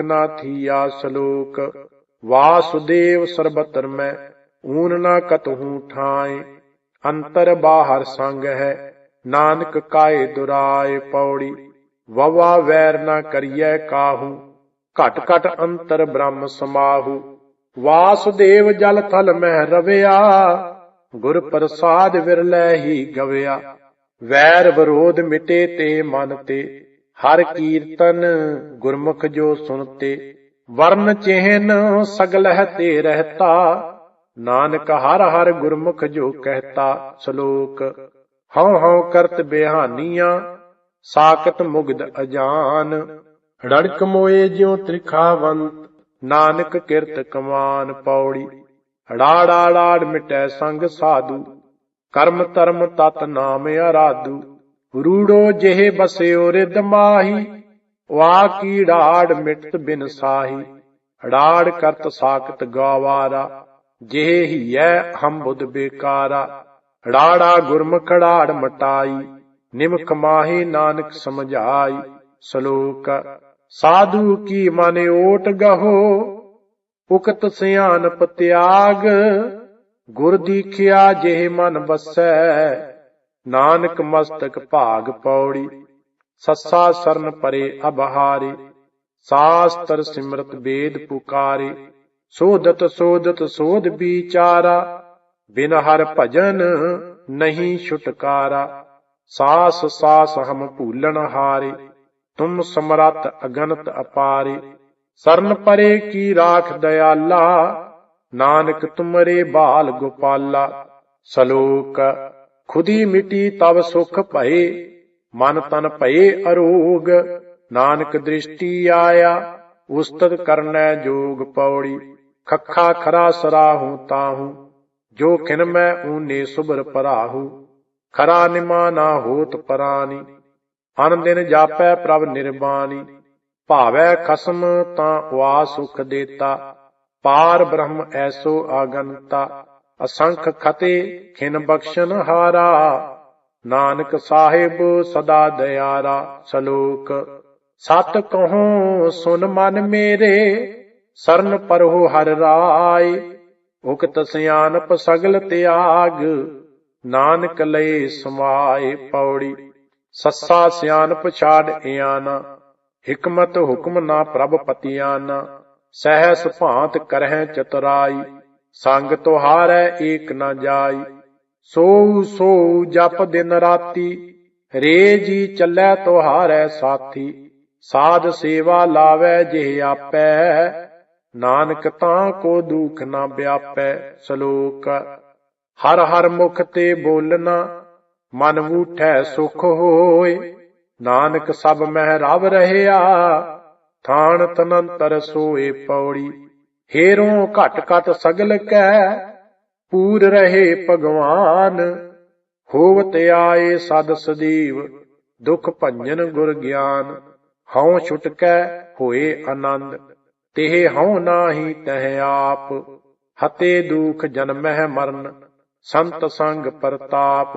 ਨਾ ਥੀਆ ਸ਼ਲੋਕ ਵਾਸੁਦੇਵ ਸਰਬਤਰ ਮੈਂ ਊਨ ਨਾ ਕਤਹੂ ਠਾਏ ਅੰਤਰ ਬਾਹਰ ਸੰਗ ਹੈ ਨਾਨਕ ਕਾਏ ਦੁਰਾਏ ਪੌੜੀ ਵਵਾ ਵੈਰ ਨਾ ਕਰੀਐ ਕਾਹੂ ਘਟ ਘਟ ਅੰਤਰ ਬ੍ਰਹਮ ਸਮਾਹੂ ਵਾਸੁਦੇਵ ਜਲ ਥਲ ਮਹਿ ਰਵਿਆ ਗੁਰ ਪ੍ਰਸਾਦ ਵਿਰਲੇ ਹੀ ਗਵਿਆ ਵੈਰ ਵਿਰੋਧ ਮਿਟੇ ਤੇ ਮਨ ਤੇ ਹਰ ਕੀਰਤਨ ਗੁਰਮੁਖ ਜੋ ਸੁਨਤੇ ਵਰਨ ਚੇਹਨ ਸਗਲਹਿ ਤੇ ਰਹਤਾ। ਨਾਨਕ ਹਰ ਹਰ ਗੁਰਮੁਖ ਜੋ ਕਹਤਾ, ਸ਼ਲੋਕ ਹਉ ਹਉ ਕਰਤ ਬਿਹਾਨੀਆਂ ਸਾਕਤ ਮੁਗਦ ਅਜਾਨ। ਰੜਕ ਮੋਏ ਜਿਉ ਤ੍ਰਿਖਾਵੰਤ, ਨਾਨਕ ਕਿਰਤ ਕਮਾਨ ਪੌੜੀ। ੜਾੜਾ ਲਾੜ ਮਿਟੈ ਸੰਗ ਸਾਧੂ, ਕਰਮ ਧਰਮ ਤਤ ਨਾਮ ਅਰਾਧੂ ਰੂੜੋ ਜਿਹੇ ਬਸਿਓ ਰਿਦ ਮਾਹੀ, ਵਾ ਕੀ ੜਾੜ ਮਿਟਤ ਬਿਨ ਸਾਹੀ। ੜਾੜ ਕਰਤ ਸਾਖਤ ਗਵਾਰਾ, ਜਿਹੇ ਹੀਐ ਹਮ ਬੁੱਧ ਬੇਕਾਰਾ। ੜਾੜਾ ਗੁਰਮੁਖ ੜਾੜ ਮਟਾਈ, ਨਿਮਖ ਮਾਹੀ ਨਾਨਕ ਸਮਝਾਈ। ਸ਼ਲੋਕ, ਸਾਧੂ ਕੀ ਮਨ ਓਟ ਗਹੋ, ਉਕਤ ਸਿਆਨਪ ਤਿਆਗ। ਗੁਰ ਦੀਖਿਆ ਜਿਹ ਮਨ ਵਸੈ ਨਾਨਕ ਮਸਤਕ ਭਾਗ ਪੌੜੀ, ਸੱਸਾ ਸਰਨ ਪਰੇ ਅਬਹਾਰੇ, ਸਾਸਤਰ ਸਿਮਰਤ ਵੇਦ ਪੁਕਾਰੇ, ਸੋਧਤ ਸੋਧਤ ਸੋਧ ਵਿਚਾਰਾ, ਬਿਨ ਹਰ ਭਜਨ ਨਹੀਂ ਛੁਟਕਾਰਾ, ਸਾਸ ਸਾਸ ਹਮ ਭੂਲਣ ਹਾਰੇ, ਤੁਮ ਸਮਰਤ ਅਗਨਤ ਅਪਾਰੇ, ਸਰਨ ਪਰੇ ਕੀ ਰਾਖ ਦਇਆਲਾ, ਨਾਨਕ ਤੁਮਰੇ ਬਾਲ ਗੋਪਾਲਾ, ਸਲੋਕ ਖੁਦੀ ਮਿਟੀ ਤਬ ਸੁਖ ਭਏ, ਮਨ ਤਨ ਭਏ ਅਰੋਗ, ਨਾਨਕ ਦ੍ਰਿਸ਼ਟੀ ਆਇਆ, ਉਸਤਤ ਕਰਨੈ ਜੋਗ ਪੌੜੀ, ਖੱਖਾ ਖਰਾ ਸਰਾਹੂ ਤਾਹੂ, ਜੋ ਖਿਨ ਮੈਂ ਊਨੇ ਸੁਬਰ ਪਰਾਹੂ, ਖਰਾ ਨਿਮਾ ਨਾ ਹੋਤ ਪਰਾਨੀ, ਅਨ ਦਿਨ ਜਾਪੈ ਪ੍ਰਭ ਨਿਰਬਾਨੀ, ਭਾਵੈ ਖਸਮ ਤਾਂ ਵਾ ਸੁਖ ਦੇਤਾ, ਪਾਰ ਬ੍ਰਹਮ ਐਸੋ ਆਗੰਤਾ ਅਸੰਖ ਖਤੇ ਖਿਨ ਬਖਸ਼ਣ ਹਾਰਾ। ਨਾਨਕ ਸਾਹਿਬ ਸਦਾ ਦਇਆਰਾ ਸ਼ਲੋਕ। ਸਤ ਕਹੋ ਸੁਨ ਮਨ ਮੇਰੇ, ਸਰਨ ਪਰਹੁ ਹਰ ਰਾਏ। ਉਕਤ ਸਿਆਨਪ ਸਗਲ ਤਿਆਗ, ਨਾਨਕ ਲਏ ਸਮਾਏ ਪੌੜੀ। ਸੱਸਾ ਸਿਆਨਪ ਛਾੜ ਇਆਨਾ, ਹਕਮਤ ਹੁਕਮ ਨਾ ਪ੍ਰਭ ਪਤਿਆਨਾ। ਸਹਿਸ ਭਾਂਤ ਕਰਹਿ ਚਤੁਰਾਈ। ਸੰਗ ਤੁਹਾਰੈ ਏਕ ਨਾ ਜਾਈ। ਸੋ ਸੋ ਜਪ ਦਿਨ ਰਾਤੀ ਰੇ ਜੀ ਚੱਲੈ ਤੁਹਾਰੈ ਸਾਥੀ। ਸਾਧ ਸੇਵਾ ਲਾਵੈ ਜਿਹ ਆਪੈ, ਨਾਨਕ ਤਾਂ ਕੋ ਦੁਖ ਨਾ ਵਿਆਪੈ ਸ਼ਲੋਕ। ਹਰ ਹਰ ਮੁਖ ਤੇ ਬੋਲਣਾ ਮਨ ਵੂਠੈ ਸੁਖ ਹੋਏ ਨਾਨਕ ਸਭ ਮਹਿ ਰਵ ਰਹਿਆ, ਥਾਨ ਤਨੰਤਰ ਸੋਏ ਪੌੜੀ। ਹੇਰੋਂ ਘਟ ਘਟ ਸਗਲ ਕੈ ਪੂਰ ਰਹੇ ਭਗਵਾਨ। ਹੋਵਤ ਆਏ ਸਦ ਸਦੀਵ, ਦੁਖ ਭੰਜਨ ਗੁਰ ਗਿਆਨ। ਹਉ ਛੁਟਕੈ ਹੋਏ ਆਨੰਦ, ਤਿਹ ਹਉ ਨਾਹੀ ਤਹ ਆਪ। ਹਤੇ ਦੁਖ ਜਨਮਹਿ ਮਰਨ, ਸੰਤ ਸੰਗ ਪ੍ਰਤਾਪ।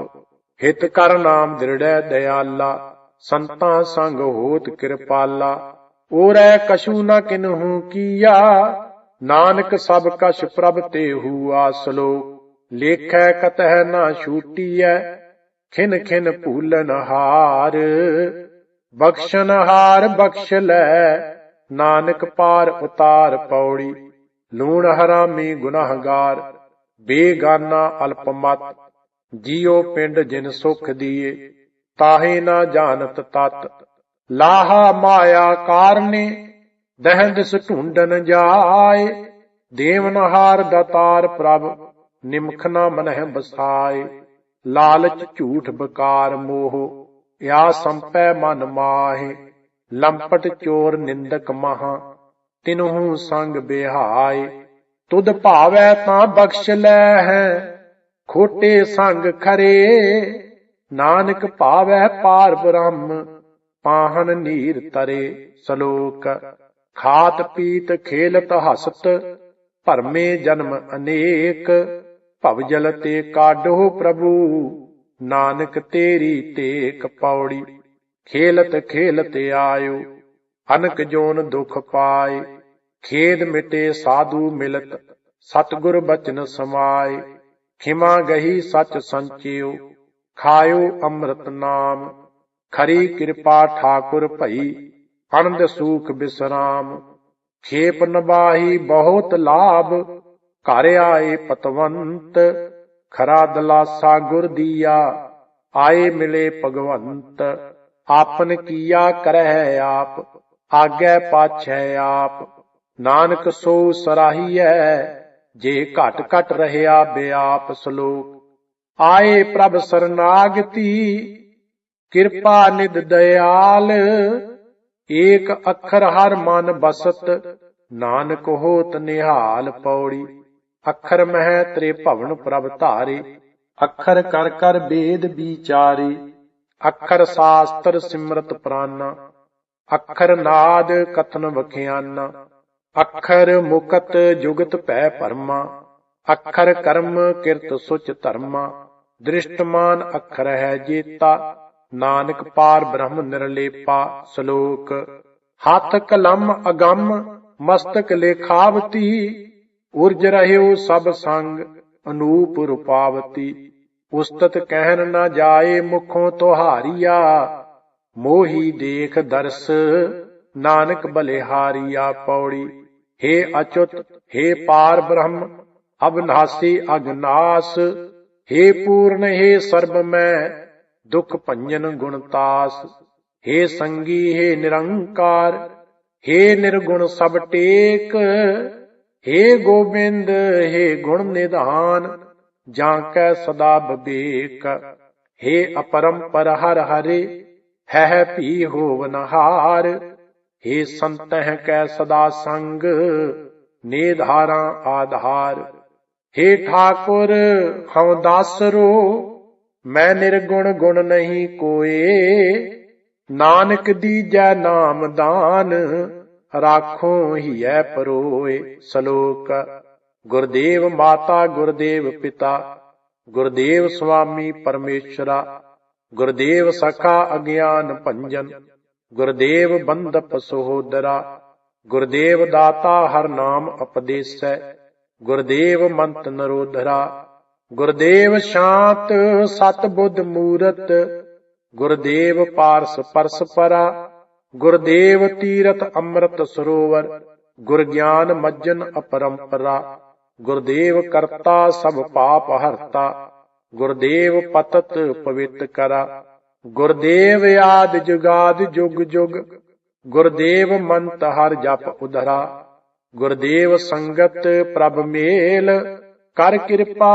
ਹਿਤ ਕਰ ਨਾਮ ਦ੍ਰਿੜੈ ਦਿਆਲਾ, ਸੰਤਾਂ ਸੰਗ ਹੋਤ ਕਿਰਪਾਲਾ। ਓਰੈ ਕਛੂ ਨ ਕਿਨਹੂ ਕੀਆ ਨਾਨਕ ਸਭ ਕਛ ਪ੍ਰਭ ਤੇ ਹੂਆ ਸਲੋ ਲੇਖੈ ਕਤਹਿ ਨਾ ਛੂਟੀਐ, ਖਿਨ ਖਿਨ ਭੂਲਨ ਹਾਰ। ਬਖਸ਼ਨ ਹਾਰ ਬਖਸ਼ ਲੈ, ਨਾਨਕ ਪਾਰ ਉਤਾਰ ਪੌੜੀ, ਲੂਣ ਹਰਾਮੀ ਗੁਨਾਹਗਾਰ, ਬੇਗਾਨਾ ਅਲਪਮਤ ਜੀਉ ਪਿੰਡ ਜਿਨ ਸੁਖ ਦੀਏ, ਤਾਹੇ ਨਾ ਜਾਣਤ ਤਤ। ਲਾਹਾ ਮਾਇਆ ਕਾਰਨੇ ਦਹਿੰਦਸ ਢੂੰਡਨ ਜਾਏ, ਦੇਵਨਹਾਰ ਦਤਾਰ ਪ੍ਰਭ, ਨਿਮਖ ਨਾ ਮਨਹਿ ਬਸਾਏ। ਲਾਲਚ ਝੂਠ ਬਕਾਰ ਮੋਹ ਯਾ ਸੰਪੈ ਮਨ ਮਾਹੇ। ਲੰਪਟ ਚੋਰ ਨਿੰਦਕ ਮਹਾ, ਤਿਨਹੂ ਸੰਗ ਬਿਹਾਏ। ਤੁਧ ਭਾਵੈ ਤਾਂ ਬਖਸ਼ ਲੈ ਹੈ ਖੋਟੇ ਸੰਗ ਖਰੇ। ਨਾਨਕ ਭਾਵੈ ਪਾਰ ਬ੍ਰਹਮ, ਪਾਹਨ ਨੀਰ ਤਰੇ ਸ਼ਲੋਕ। ਖਾਤ ਪੀਤ ਖੇਲਤ ਹਸਤ, ਭਰਮੇ ਜਨਮ ਅਨੇਕ। ਭਵ ਜਲ ਤੇ ਕਾਢੋ ਪ੍ਰਭੂ, ਨਾਨਕ ਤੇਰੀ ਤੇਕ ਪੌੜੀ। ਖੇਲਤ ਖੇਲਤ ਆਇਓ, ਅਨਕ ਜੋਨ ਦੁਖ ਪਾਏ। ਖੇਦ ਮਿਟੇ ਸਾਧੂ ਮਿਲਤ, ਸਤਗੁਰ ਬਚਨ ਸਮਾਏ। ਖਿਮਾ ਗਹੀ ਸਚ ਸੰਚਿਓ, ਖਾਇਓ ਅੰਮ੍ਰਿਤ ਨਾਮ। ਖਰੀ ਕਿਰਪਾ ਠਾਕੁਰ ਭਈ ਅਨੰਦ ਸੂਖ ਬਿਸਰਾਮ, ਖੇਪ ਨਬਾਹੀ ਬਹੁਤ ਲਾਭ, ਘਰ ਆਏ ਪਤਵੰਤ, ਖਰਾ ਦਲਾਸਾ ਗੁਰ ਦੀਆ, ਆਏ ਮਿਲੇ ਭਗਵੰਤ, ਆਪਨ ਕੀਆ ਕਰਹਿ ਆਪ, ਆਗੇ ਪਾਛੈ ਆਪ, ਨਾਨਕ ਸੋ ਸਰਾਹੀਐ, ਜੇ ਘਟ ਘਟ ਰਹਿਆ ਬਿਆਪ ਸ਼ਲੋਕ, ਆਏ ਪ੍ਰਭ ਸਰਨਾਗਤੀ, ਕਿਰਪਾ ਨਿਦ ਦਇਆਲ ਏਕ ਅੱਖਰ ਹਰ ਮਨ ਬਸਤ, ਨਾਨਕ ਹੋਤ ਨਿਹਾਲ ਪੌੜੀ। ਅੱਖਰ ਮਹਿ ਤ੍ਰੇ ਭਵਨ ਪ੍ਰਭ ਧਾਰੇ, ਅੱਖਰ ਕਰ ਕਰ ਬੇਦ ਵਿਚਾਰੇ। ਅੱਖਰ ਸਾਸਤਰ ਸਿਮਰਤ ਪ੍ਰਾਨਾ, ਅੱਖਰ ਨਾਦ ਕਥਨ ਵਖਿਆਨਾ। ਅੱਖਰ ਮੁਕਤ ਜੁਗਤ ਭੈ ਪਰਮਾ ਅੱਖਰ ਕਰਮ ਕਿਰਤ ਸੁਚ ਧਰਮਾ। ਦ੍ਰਿਸ਼ਟਮਾਨ ਅੱਖਰ ਹੈ ਜੇਤਾ ਨਾਨਕ ਪਾਰ ਬ੍ਰਹਮ ਨਿਰਲੇਪਾ ਸ਼ਲੋਕ ਹੱਥ ਕਲਮ ਅਗੰਮ ਮਸਤਕ ਲੇਖਾਵਤੀ ਉਰਜ ਰਹਿਓ ਸਭ ਸੰਗ ਅਨੂਪ ਰੂਪਾਵਤੀ ਉਸਤਤ ਕਹਿਨ ਨਾ ਜਾਏ ਮੁਖੋਂ ਤੁਹਾਰੀਆ ਮੋਹੀ ਦੇਖ ਦਰਸ ਨਾਨਕ ਬਲਿਹਾਰੀਆ ਪੌੜੀ हे ਅਚੁੱਤ हे ਪਾਰ ਬ੍ਰਹਮ ਅਬਨਾਸੀ ਅਗਨਾਸ हे ਪੂਰਨ हे ਸਰਬ ਮੈਂ ਦੁਖ ਭੰਜਨ ਗੁਣਤਾਸ हे ਸੰਗੀ हे ਨਿਰੰਕਾਰ हे ਨਿਰਗੁਣ ਸਭ ਟੇਕ हे ਗੋਬਿੰਦ हे ਗੁਣ ਨਿਧਾਨ ਜਾਂ ਕੈ ਸਦਾ ਬਬੇਕ हे ਅਪਰੰਪਰ ਹਰ ਹਰੇ ਹੈ ਹੈ ਭੀ ਹੋਵਨਹਾਰ हे ਸੰਤਹਿ ਕੈ ਸਦਾ ਸੰਗ ਨੇਧਾਰਾਂ ਆਧਾਰ हे ਠਾਕੁਰ ਹਉ ਦਾਸਰੋ ਮੈਂ ਨਿਰਗੁਣ ਗੁਣ ਨਹੀਂ ਕੋਏ। ਨਾਨਕ ਦੀਜੈ ਨਾਮ ਦਾਨ, ਰਾਖੋ ਹੀਐ ਪਰੋਏ। ਸ਼ਲੋਕ, ਗੁਰਦੇਵ ਮਾਤਾ, ਗੁਰਦੇਵ ਪਿਤਾ, ਗੁਰਦੇਵ ਸੁਆਮੀ ਪਰਮੇਸ਼ਰਾ, ਗੁਰਦੇਵ ਸਖਾ ਅਗਿਆਨ ਭੰਜਨ, ਗੁਰਦੇਵ ਬੰਦਪ ਸਹੋਦਰਾ, ਗੁਰਦੇਵ ਦਾਤਾ ਹਰ ਨਾਮ ਉਪਦੇਸੈ ਗੁਰਦੇਵ ਮੰਤ ਨਰੋਧਰਾ ਗੁਰਦੇਵ ਸ਼ਾਂਤ ਸਤ ਬੁੱਧ ਮੂਰਤ, ਗੁਰਦੇਵ ਪਾਰਸ ਪਰਸ ਪਰਾ, ਗੁਰਦੇਵ ਤੀਰਥ ਅੰਮ੍ਰਿਤ ਸਰੋਵਰ, ਗੁਰ ਗਿਆਨ ਮੱਜਨ ਅਪਰੰਪਰਾ, ਗੁਰਦੇਵ ਕਰਤਾ ਸਭ ਪਾਪ ਹਰਤਾ, ਗੁਰਦੇਵ ਪਤਤ ਪਵਿੱਤ ਕਰਾ, ਗੁਰਦੇਵ ਆਦ ਜੁਗਾਦ ਜੁਗ ਜੁਗ, ਗੁਰਦੇਵ ਮੰਤ ਹਰ ਜਪ ਉਧਰਾ, ਗੁਰਦੇਵ ਸੰਗਤ ਪ੍ਰਭ ਮੇਲ ਕਰ ਕਿਰਪਾ,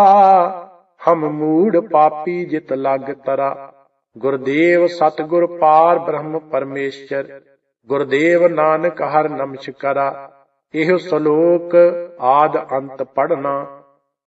ਹਮ ਮੂੜ ਪਾਪੀ ਜਿਤ ਲਗ ਤਰਾ। ਗੁਰਦੇਵ ਸਤਗੁਰ ਪਾਰ ਬ੍ਰਹਮ ਪਰਮੇਸ਼ਰ, ਗੁਰਦੇਵ ਨਾਨਕ ਹਰ ਨਮਸਕਾਰਾ ਇਹ ਸ਼ਲੋਕ ਆਦ ਅੰਤ ਪੜਨਾ